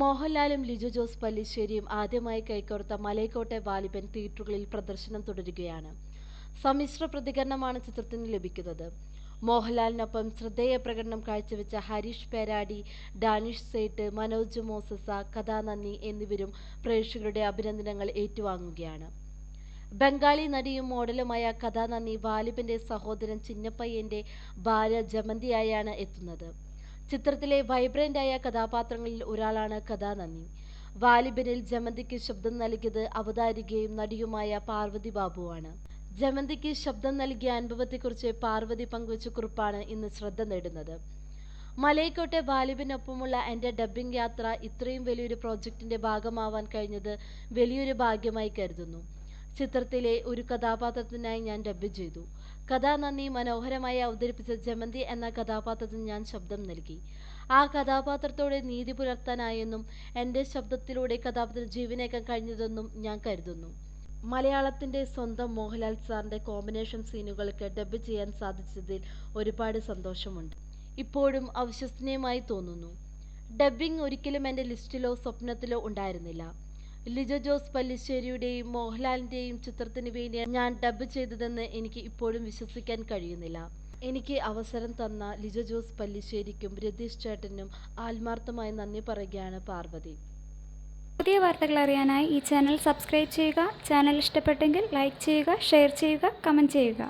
മോഹൻലാലും ലിജു ജോസ് പല്ലിശ്ശേരിയും ആദ്യമായി കൈകോർത്ത മലൈക്കോട്ടെ വാലിബൻ തിയേറ്ററുകളിൽ പ്രദർശനം തുടരുകയാണ്. സമ്മിശ്ര പ്രതികരണമാണ് ചിത്രത്തിന് ലഭിക്കുന്നത്. മോഹൻലാലിനൊപ്പം ശ്രദ്ധേയ പ്രകടനം കാഴ്ചവെച്ച ഹരീഷ് പേരാടി ഡാനിഷ് സേട്ട് മനോജ് മോസസ കഥാനന്ദി എന്നിവരും പ്രേക്ഷകരുടെ അഭിനന്ദനങ്ങൾ ഏറ്റുവാങ്ങുകയാണ്. ബംഗാളി നടിയും മോഡലുമായ കഥാനന്ദി വാലിബന്റെ സഹോദരൻ ചിന്നപ്പയ്യന്റെ ഭാര്യ ജമന്തിയായാണ് എത്തുന്നത്. ചിത്രത്തിലെ വൈബ്രന്റായ കഥാപാത്രങ്ങളിൽ ഒരാളാണ് കഥാനന്ദി. വാലിബനിൽ ജമന്തിക്ക് ശബ്ദം നൽകിയത് അവതാരികയും നടിയുമായ പാർവതി ബാബുവാണ്. ജമന്തിക്ക് ശബ്ദം നൽകിയ അനുഭവത്തെക്കുറിച്ച് പാർവതി പങ്കുവച്ച കുറിപ്പാണ് ഇന്ന് ശ്രദ്ധ നേടുന്നത്. മലയക്കോട്ടെ വാലിബിനൊപ്പമുള്ള എന്റെ ഡബ്ബിംഗ് യാത്ര ഇത്രയും വലിയൊരു പ്രോജക്റ്റിന്റെ ഭാഗമാവാൻ കഴിഞ്ഞത് വലിയൊരു ഭാഗ്യമായി കരുതുന്നു. ചിത്രത്തിലെ ഒരു കഥാപാത്രത്തിനായി ഞാൻ ഡബ്ബ് ചെയ്തു. കഥ നന്ദി മനോഹരമായി അവതരിപ്പിച്ച ജമന്തി എന്ന കഥാപാത്രത്തിന് ഞാൻ ശബ്ദം നൽകി. ആ കഥാപാത്രത്തോട് നീതി പുലർത്താനായെന്നും എന്റെ ശബ്ദത്തിലൂടെ കഥാപാത്രം ജീവനേക്കാൻ കഴിഞ്ഞതെന്നും ഞാൻ കരുതുന്നു. മലയാളത്തിന്റെ സ്വന്തം മോഹൻലാൽ സാറിന്റെ കോമ്പിനേഷൻ സീനുകൾക്ക് ഡബ് ചെയ്യാൻ സാധിച്ചതിൽ ഒരുപാട് സന്തോഷമുണ്ട്. ഇപ്പോഴും അവിശ്വസനീയമായി തോന്നുന്നു. ഡബ്ബിംഗ് ഒരിക്കലും എന്റെ ലിസ്റ്റിലോ സ്വപ്നത്തിലോ ഉണ്ടായിരുന്നില്ല. ലിജോ ജോസ് പല്ലിശ്ശേരിയുടെയും മോഹൻലാലിന്റെയും ചിത്രത്തിന് വേണ്ടി ഞാൻ ഡബ് ചെയ്തതെന്ന് എനിക്ക് ഇപ്പോഴും വിശ്വസിക്കാൻ കഴിയുന്നില്ല. എനിക്ക് അവസരം തന്ന ലിജോ ജോസ് പല്ലിശ്ശേരിക്കും രതീഷ് ചേട്ടനും ആത്മാർത്ഥമായി നന്ദി പറയുകയാണ് പാർവതി. പുതിയ വാർത്തകൾ അറിയാനായി ഈ ചാനൽ സബ്സ്ക്രൈബ് ചെയ്യുക ചാനൽ ഇഷ്ടപ്പെട്ടെങ്കിൽ ലൈക്ക് ചെയ്യുക ഷെയർ ചെയ്യുക കമന്റ് ചെയ്യുക.